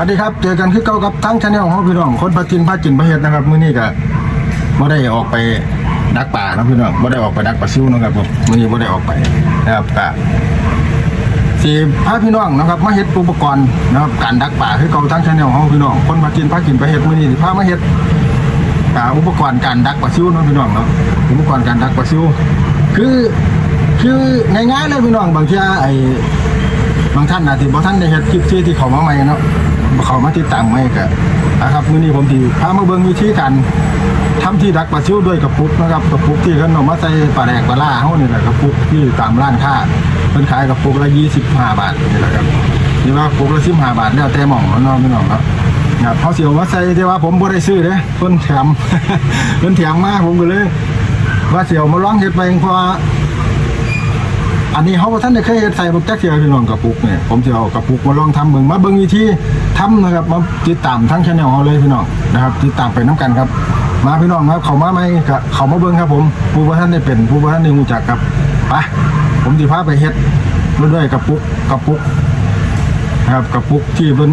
สวัสดีครับเจอกันคือเก่ากับทั้งชาแนลของพี่น้องคนพากินพากินพาเฮ็ดนะครับมื้อนี้ก็บ่ได้ออกไปดักป่านะพี่น้องบ่ได้ออกไปดักปลาซิวนะครับผมมื้อนี้บ่ได้ออกไปนะครับก็สิพาพี่น้องนะครับมาเฮ็ดอุปกรณ์นะครับการดักป่าคือเก่าทั้งชาแนลของพี่น้องคนพากินพากินพาเฮ็ดมื้อนี้สิพามาเฮ็ดอ่าอุปกรณ์การดักปลาซิวนะพี่น้องเนาะอุปกรณ์การดักปลาซิวคือคือง่ายๆเลยพี่น้องบางทีไอ้บางท่านอาจจะบางท่านได้เห็นคลิปที่ที่เขามาใหม่เนาะ เขามาติดตามใหม่ก็นนะครับมื้อนี้ผมที่พามาเบิ่งวิธีการทำที่ดักปลาซิวด้วยกระปุกนะครับกระปุกที่เขาเอามาใส่ปลาแดกปลาล่าเฮานี่แหละกระปุกที่ตามร้านค้าเพิ่นขายกระปุกละ25 บาทนี่แหละครับนี่ว่ากระปุกละ15บาทแล้วแต่หม่องเนาะพี่น้องครับนะครับเขาสิเอามาใส่แต่ว่าผมบ่ได้ซื้อเด้เพิ่นแถมเพิ่นแถมมาผมก็เลยว่าเสิเอามาลองเฮ็ดไปเพราะ อันนี้เขาท่านได้เคยเฮ็ดใส่บักจักเทียพี่น้องกระปุกเนี่ยผมจะเอากระปุกมาลองทำเบิ่งมาเบิ่งวิธีทำนะครับมาติดตามทั้งช anel เขาเลยพี่น้องนะครับติดตามไปน้ำกันครับ มาพี่น้องครับเขามาไหมก็เขามาเบิ่งครับผมผู้บ่ท่านได้เป็นผู้บ่ท่านได้รู้จักครับไปผมสิพาไปเฮ็ดด้วยกระปุกกระปุกนะครับกระปุกที่เป็น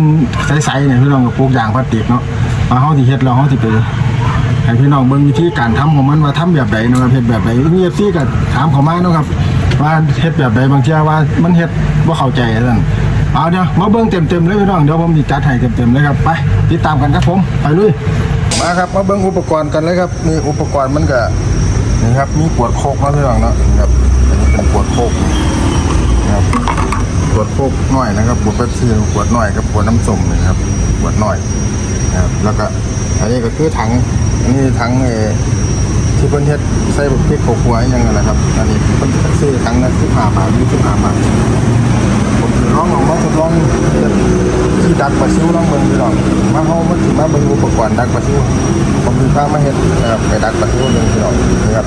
ใสๆเนี่ยพี่น้องกระปุกยางพลาสติกเนาะมาเฮาสิเฮ็ดแล้วเฮาสิไปให้พี่น้องเบิ่งวิธีการทำของมันว่าทำแบบใดนะครับเฮ็ดแบบใดมีเอฟซีก็ถามเขามาเนาะครับ ว่าเฮ็ดแบบใดบางเทีว่ามันเฮ็ดบ่เข้าใจนั่นเอาเดี๋ยวมาเบิ่งเต็มๆเลยพี่น้องเดี๋ยวผมสิจัดให้เต็มๆเลยครับไปติดตามกันครับผมไปลุยมาครับมาเบิ่งอุปกรณ์กันเลยครับมีอุปกรณ์มันก็นี่ครับมีขวดโคกเนาะพี่น้องเนาะครับอันนี้เป็นขวดโคกนะครับขวดโคกน้อยนะครับขวดเป๊ปซี่ขวดน้อยกับขวดน้ำส้มนี่ครับขวดน้อยนะครับแล้วก็อันนี้ก็คือถังอันนี้ถังเออ ที่เพิ่นเฮ็ดใส่บักพริกโขกหัวอหยังนั่นแหละครับอันนี้เพิ่นซื้อถังละ15บาท25บาทผมสิลองเอามาทดลองเฮ็ดที่ดักปลาซิวลองเบิ่งพี่น้องมาเฮามาสิมาเบิ่งอุปกรณ์ดักปลาซิวผมสิพามาเฮ็ดนะครับไปดักปลาซิวเบิ่งพี่น้องนะครับ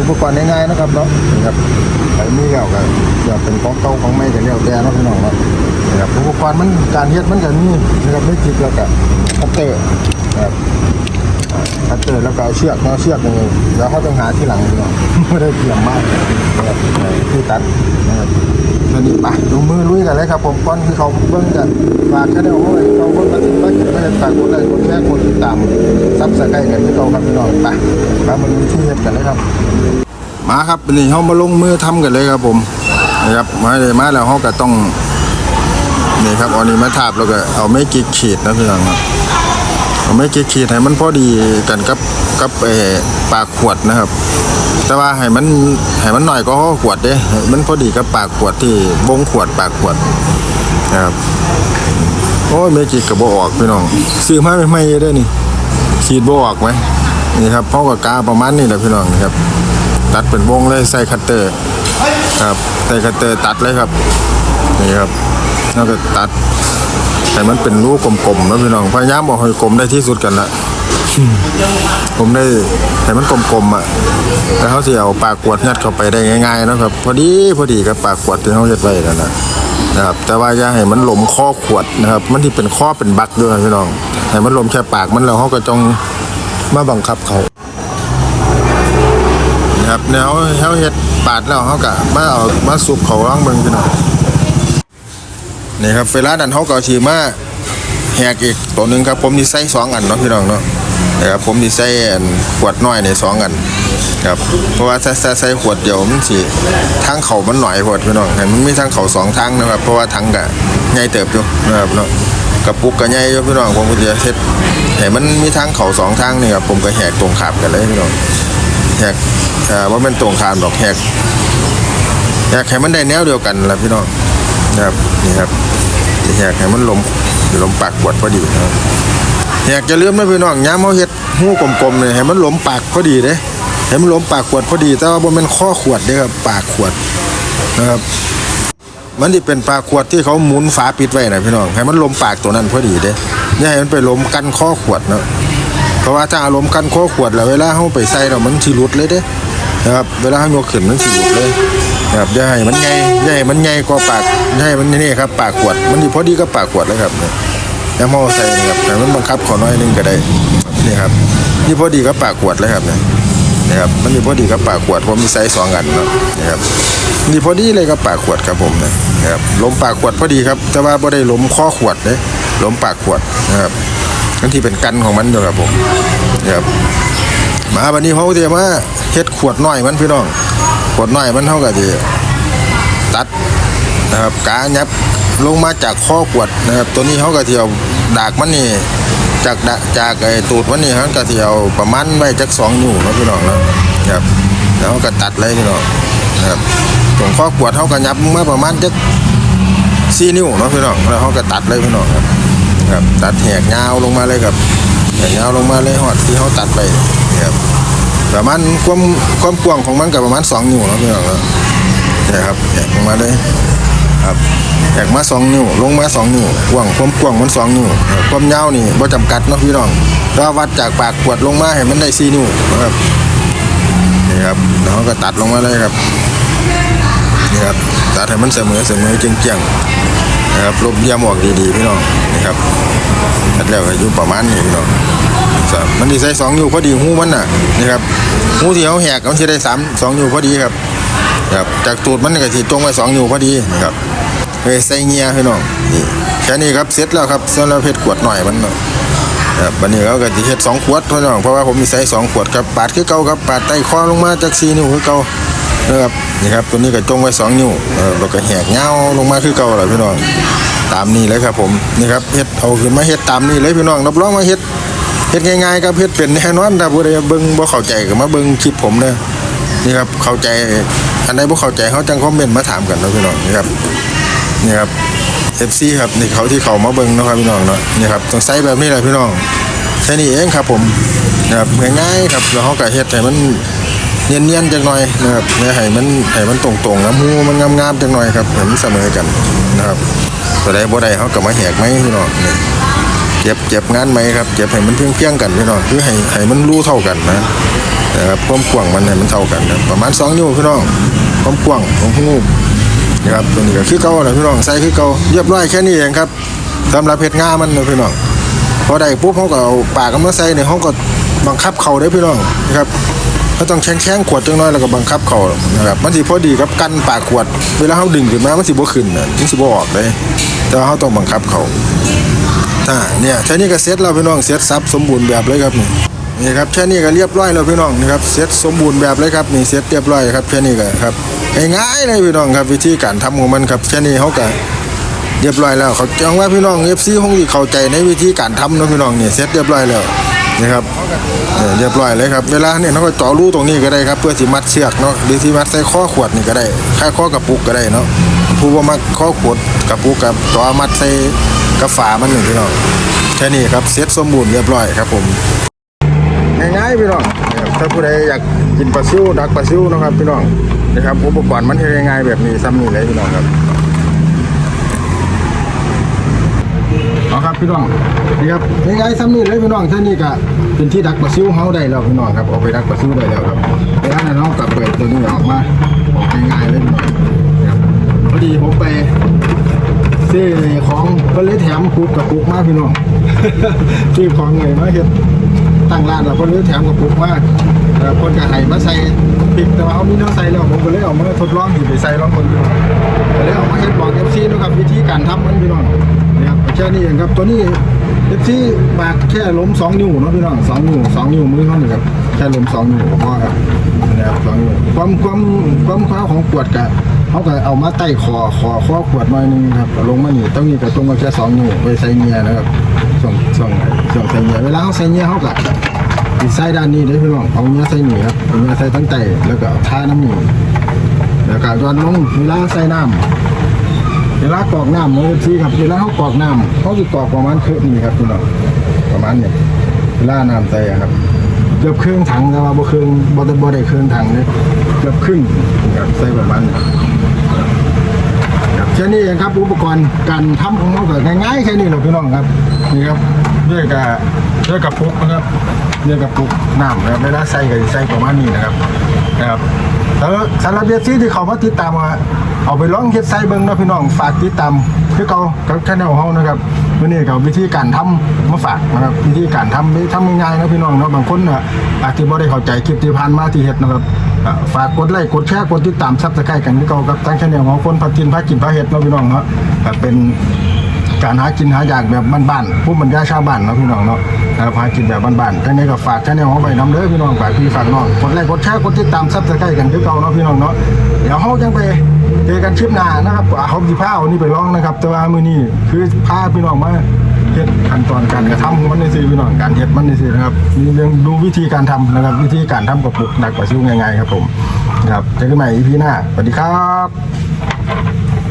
อุปกรณ์ง่ายๆนะครับเนาะนะครับใครมีแล้วก็จะเป็นของเก่าของใหม่ก็แล้วแต่เนาะพี่น้องเนาะนะครับอุปกรณ์มันการเฮ็ดมันก็มีนะครับไม่จิกแล้วก็คัตเตอร์นะครับ คัตเตอร์แล้วก็เอาเชือกเนาะเชือกนี่แล้วเขาต้องหาที่หลังเนาะไม่ได้เตรียมมากนะครับที่ตัดนะครับตอนนี้ไปลงมือลุยกันเลยครับผมก่อนที่เขาเบิ้งกันฝากแค่เดียวเขาเลยเขาคนมาถึงบ้านไม่ได้ฝากกดไลค์กดแชร์กดติดตามซับสไครต์กันที่เขาครับพี่น้องไปมามันมีที่เฮ็ดกันเลยครับ มาครับนนี้เขามาลงมือทำกันเลยครับผมนะครับมาเลยมาแล้วเขาก็ต้องนี่ครับอานี้มาทาบแล้วก็เอาไม่กี่ขีดนะพี่น้องครับ เอาไม่กี่ขีดให้มันพอดีกันกับกับเอปากขวดนะครับ แต่ว่าให้มันให้มันหน่อยก็ขวดเด้มันพอดีกับปากขวดที่บงขวดปากขวดนะครับโอ้ยไม่กี่กระบอกอกพี่น้องซื้อมาใหม่ๆเด้นี่ขีดบออกไหมนี่ครับพ่อกับกาประมาณนี้แหละพี่น้องนี่ครับ ตัดเป็นวงเลยใส่คัตเตอร์ครับใส่คัตเตอร์ตัดเลยครับนี่ครับแล้วก็ตัด ให้มันเป็นรูกลมๆนะพี่น้องพยายามบอกให้กลมได้ที่สุดกันละผมได้ให้มันกลมๆอะแล้วเขาเสิเอาปากขวดยัดเข้าไปได้ง่ายๆนะครับ พอดีพอดีกับปากขวดที่เขาเฮ็ดไว้นั่นนะนะครับ แต่ว่าอย่าให้มันหลมข้อขวดนะครับ มันที่เป็นข้อเป็นบักด้วยพี่น้องให้มันหลมแค่ปากมันแล้วเขาก็จงมาบังคับเขานะครับแนวเขาเฮ็ดปาดแล้วเขาก็มาเอามาสุกเขาล่องเบิ่งพี่น้อง นี่ครับเวลานั้นเขาก็เอาชีมาแหกอีกตัวหนึงครับผมนี่ใส่สองอันเนาะพี่น้องเนาะนะครับผมนี่ใส่อันขวดน้อยในสองอันครับเพราะว่าใส่ใส่ขวดเดียวมันสิทางเขามันหน่อยขวดพี่น้องเห็นมันมีทางเขาสองทางนะครับ เพราะว่าทางกะใหญ่เติบอยู่นะครับเนาะกระปุกก็ใหญ่อยู่พี่น้องผมก็จะเฮ็ดให้มันมีทางเขาสองทางนี่ครับผมก็แหกตรงขับกันเลยพี่น้องแหกอ่อว่าเป็นตรงขามดอกแหกแหกให้มันได้แนวเดียวกันละพี่น้อง นะครับนี่ครับแหกให้มันลมลมปากขวดพอดีนะแหกจะเลื่อมนะพี่น้องย้ำเอาเฮ็ดหูกลมๆเลยให้มันลมปากพอดีเด้ให้มันลมปากขวดพอดี แต่ว่าบ่แม่นข้อขวดเด้ครับปากขวดนะครับมันที่เป็นปากขวดที่เขาหมุนฝาปิดไว้นะพี่น้องให้มันลมปากตัวนั้นพอดีเด้อย่าให้มันไปลมกันข้อขวดเนาะเพราะว่าถ้าอารมณ์กันโคขวดแล้วเวลาเขาไปใส่แล้วมันสิหลุดเลยเด้นะครับเวลาเขายกขึ้นมันสิหลุดเลย ครับย่าให้มันใหญ่ย่าให้มันใหญ่กว่าปากย่าให้มันนี่ครับ ปากขวด มันนี่พอดีกับปากขวดเลยครับเนี่ยแล้วมอใส่นี่ครับแต่มันบังคับขอน้อยนึงก็ได้นี่ครับนี่พอดีกับปากขวดเลยครับเนี่ยนะครับมันนี่พอดีกับปากขวดผมมีไซส์สองอันเนาะนะครับนี่พอดีเลยกับปากขวดครับผมนะครับล้มปากขวดพอดีครับแต่ว่าบ่ได้ล้มข้อขวดเด้ล้มปากขวดนะครับนั่นที่เป็นกันของมันอยู่ครับผมนะครับมาวันนี้เขาจะมาเฮ็ดขวดน้อยมันพี่น้อง ดน้อยมันเท่ากับที่ตัดนะครับกายับลงมาจากข้อขวดนะครับ ตัวนี้เขาก็ที่เอาดากมันนี่จากดะจากไอ้ตูดมันนี่เขาก็ที่เอาประมาณไว้จักสองนิ้วนะพี่น้องนะครับ แล้วก็ตัดเลยพี่น้องนะครับตรงข้อขวดเขาก็ยับลงมาประมาณจักสี่นิ้วนะพี่น้องแล้วเขาก็ตัดเลยพี่น้องครับครับตัดแหกยาวลงมาเลยครับแหกยาวลงมาเลยหอดที่เขาตัดไปครับ ประมาณความความกว้างของมันก็ประมาณสองนิ้วเนาะพี่น้องครับนี่ครับแหกลงมาเลยครับแหกมาสองนิ้ว ลงมาสองนิ้วกว้างความกว้างมันสองนิ้วความยาวนี่บ่จำกัดนะพี่น้องถ้าวัดจากปากขวดลงมาให้มันได้สี่นิ้วนะครับนี่ครับแล้วเขาก็ตัดลงมาเลยครับนี่ครับตัดให้มันเสมอเสมอเจียงๆนะครับลบเยี่ยมออกดีๆพี่น้องนี่ครับตัดแล้วก็อยู่ประมาณนี้พี่น้อง ครับมันดีใส่สองนิ้วพอดีหูมันน่ะนี่ครับหูที่เขาแหกมันจะได้สามสองนิ้วพอดีครับครับจากตูดมันก็ที่ตรงไว้สองนิ้วพอดีนี่ครับเลยใส่เงียพี่น้องนี่แค่นี้ครับเสร็จแล้วครับสำหรับเพชรขวดหน่อยมันนะครับวันนี้เราก็จะเฮ็ดสองขวดพี่น้องเพราะว่าผมมีใส่สองขวดครับปาดคือเก่าครับปาดใต้คอลงมาจากสี่นิ้วคือเก่านะครับนี่ครับตัวนี้ก็จงไว้สองนิ้วเออแล้วก็แหกเงาลงมาคือเก่าเลยพี่น้องตามนี้เลยครับผมนี่ครับเฮ็ดเอาขึ้นมาเฮ็ดตามนี้เลยพี่น้องรับรองว่าเฮ็ด เฮ็ดง่ายๆครับเฮ็ดเป็นแน่นอนถ้าผู้ใดเบิ่งบ่เข้าใจก็มาเบิ่งคลิปผมเด้อนี่ครับเข้าใจอันใดบ่เข้าใจเขาจังคอมเมนต์มาถามกันเนาะพี่น้องนี่ครับนี่ครับ FC ครับนี่เขาที่เขามาเบิ่งเนาะครับพี่น้องเนาะนี่ครับต้องใส่แบบนี้แหละพี่น้องแค่นี้เองครับผมนะครับง่ายๆครับแล้วเขาก็เฮ็ดให้มันเนียนๆจังหน่อยนะครับให้มันให้มันตรงๆแล้วมูมันงามๆจังหน่อยครับให้มันเสมอกันนะครับตัวใดบ่ได้เขาก็มาแหกไหมพี่น้องนี่ เจ็บเจ็บงานไหมครับเจ็บให้มันเพียงๆกันพี่น้องคือให้ให้มันรู้เท่ากันนะนะครับความกว้างมันให้มันเท่ากันนะประมาณ2นิ้วพี่น้องความกว้างของหูนะครับตัวนี้ก็คือเก่าแหละพี่น้องใส่คือเก่าเรียบร้อยแค่นี้เองครับสำหรับเฮ็ดงามันนะพี่น้องพอได้ปุ๊บเขาก็เอาปากกันมาใส่เนี่ยเขาก็บังคับเข่าได้พี่น้องนะครับเขาต้องแข้งแข้งขวดจังน้อยแล้วก็บังคับเขานะครับมันสิพอดีกับกันปากขวด เวลาเขาดึงขึ้นมามันสิบ่ขึ้นน่ะมันสิบ่ออกเลยแต่เขาต้องบังคับเขา อ่าเนี่ยแค่นี้ก็เสร็จแล้วพี่น้องเสร็จสับสมบูรณ์แบบเลยครับนี่นี่ครับแค่นี้ก็เรียบร้อยแล้วพี่น้องนี่ครับเสร็จสมบูรณ์แบบเลยครับนี่เสร็จเรียบร้อยครับแค่นี้ก็ครับง่ายๆเลยพี่น้องครับวิธีการทำของมันครับแค่นี้เขาก็เรียบร้อยแล้วเขาจังว่าพี่น้องเอฟซีคงสิเข้าใจในวิธีการทำเนาะพี่น้องนี่เสร็จเรียบร้อยแล้วนะครับเรียบร้อยเลยครับเวลาเนี่ยเราก็เจาะรูตรงนี้ก็ได้ครับเพื่อสิมัดเชือกเนาะหรือที่มัดใส่ข้อขวดนี่ก็ได้ค่าข้อกระปุกก็ได้เนาะผู้ว่ามัดข้อขวดกระปุกกับต่อมัดใส่ กระฝามันหนึ่งพี่น้องแค่นี้ครับเสร็จสมบูรณ์เรียบร้อยครับผมง่ายๆพี่น้องถ้าผู้ใดอยากกินปลาซิวดักปลาซิวนะครับพี่น้องนะครับอุปกรณ์มันเฮ็ดง่ายๆแบบนี้ซ้ำนี่เลยพี่น้องครับเอาครับพี่น้องนี่ครับง่ายๆซ้ำนี่เลยพี่น้องท่านี่ก็เป็นที่ดักปลาซิวเฮาได้แล้วพี่น้องครับเอาไปดักปลาซิวได้แล้วครับเวลานั้นเฮากับเปิดตัวนี้ออกมาออกง่ายๆเลยพี่น้องครับพอดีผมไป ซื้อของก็เลยแถมกุ๊กกับกุ๊กมากพี่น้องซื้อของไงมาเฮ็ดตั้งร้านแล้วก็เลยแถมกับกุ๊กมาแล้วคนก็ให้มาใส่พริกแต่ว่าเขามีน้ำใส่แล้วผมก็เลยเอามาทดลองที่ไปใส่ลองคนดูก็เลยเอามาเฮ็ดบอก FC เนะครับวิธีการทำมันพี่น้องนะครับแค่นี้เองครับตัวนี้เอฟซีปากแค่ล้มสองนิ้วเนาะพี่น้องสองนิ้วสองนิ้วมือเขาหนึ่งครับแค่ล้มสองนิ้วก็พอครับนะครับสองนิ้วความความความข้าของขวดกะ เขาก็เอามาใต้คอคอข้อขวดหน่อยหนึงครับลงมานี่ต้องนี่ก็ตรงมาแค่สองนิ้วไว้ใส่เงียนะครับส่งส่งส่งใส่เงียเวลาเขาใส่เงียเขาก็ติดใส่ด้านนี้เลยพี่น้องเอาเงียใส่หนีครับเอาเงียใส่ตั้งแต่แล้วก็ท่าน้ำหนีแล้วก็ย้อนลงเวลาใส่น้ำเวลากรอกน้ำเลยที่ครับเวลาเขากรอกน้ำเขาจะกรอกประมาณครึ่งนี่ครับพี่น้องประมาณนี้เวลาน้ำใส่อะครับเกือบครึ่งถังแต่ว่าบ่ครึ่งบ่ได้บ่ได้ครึ่งถังเลยเกือบครึ่งครับใส่ประมาณนี้ครับ แค่นี้เองครับอุปกรณ์การทำของเราก็ง่ายๆแค่นี้แหละพี่น้องครับนี่ครับด้วยกับด้วยกับปุกนะครับด้วยกับปุกน้ำนะครับเวลาใส่ก็สิใส่ประมาณนี้นะครับนะครับแล้วสำหรับเบียซี่ที่เขามาติดตามมาเอาไปลองเฮ็ดไส้เบิ่งเนาะพี่น้องฝากติดตามคือเกากับชาแนลเฮานะครับวันนี้ก็วิธีการทำมาฝากนะครับวิธีการทำนี่ทำง่ายๆนะพี่น้องเนาะบางคนน่ะอาจจะบ่ได้เข้าใจคลิปที่ผ่านมาที่เฮ็ดนะครับ ฝากกดไลค์กดแชร์กดติดตามซับสไครต์กันคือเก่ากับทางชาแนลของคนพัดกินพากินพาเฮ็ดเนาะพี่น้องเนาะก็เป็นการหากินหาอยากแบบบ้านๆผู้บรรยาชาวบ้านเนาะพี่น้องเนาะนะครับหากินแบบบ้านๆจังไดก็ฝากชาแนลของไปน้ำเด้อพี่น้องฝากพี่ฝากน้องกดไลค์กดแชร์กดติดตามซับสไครต์กันคือเก่าเนาะพี่น้องเนาะเดี๋ยวเฮาจังไปเจอกันคลิปหน้านะครับอ่าเฮาสิพาเอานี่ไปลองนะครับ แต่ว่ามื้อนี้คือพาพี่น้องมา เฮ็ดขั้นตอนการกระทำของมันนี่สิพี่น้องการเฮ็ดมันนี่สินะครับมีเรื่องดูวิธีการทำนะครับ วิธีการทำกับปลูกหนักกว่าซิ่วง่ายๆครับผมครับเจอกันใหม่ EP หน้าสวัสดีครับ